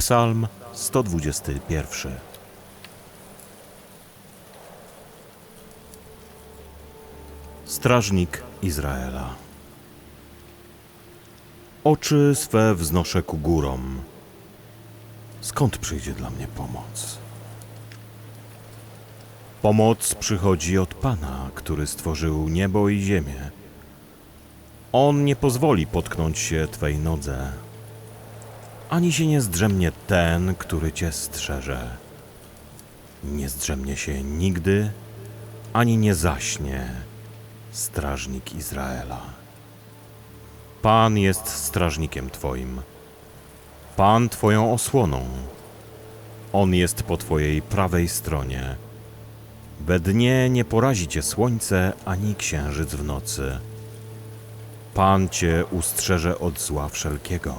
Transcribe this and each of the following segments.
Psalm 121. Strażnik Izraela. Oczy swe wznoszę ku górom. Skąd przyjdzie dla mnie pomoc? Pomoc przychodzi od Pana, który stworzył niebo i ziemię. On nie pozwoli potknąć się Twej nodze, ani się nie zdrzemnie ten, który Cię strzeże. Nie zdrzemnie się nigdy, ani nie zaśnie strażnik Izraela. Pan jest strażnikiem Twoim, Pan Twoją osłoną. On jest po Twojej prawej stronie. We dnie nie porazi Cię słońce, ani księżyc w nocy. Pan Cię ustrzeże od zła wszelkiego.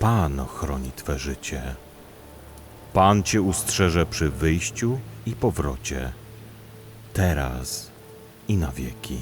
Pan chroni Twe życie. Pan Cię ustrzeże przy wyjściu i powrocie, teraz i na wieki.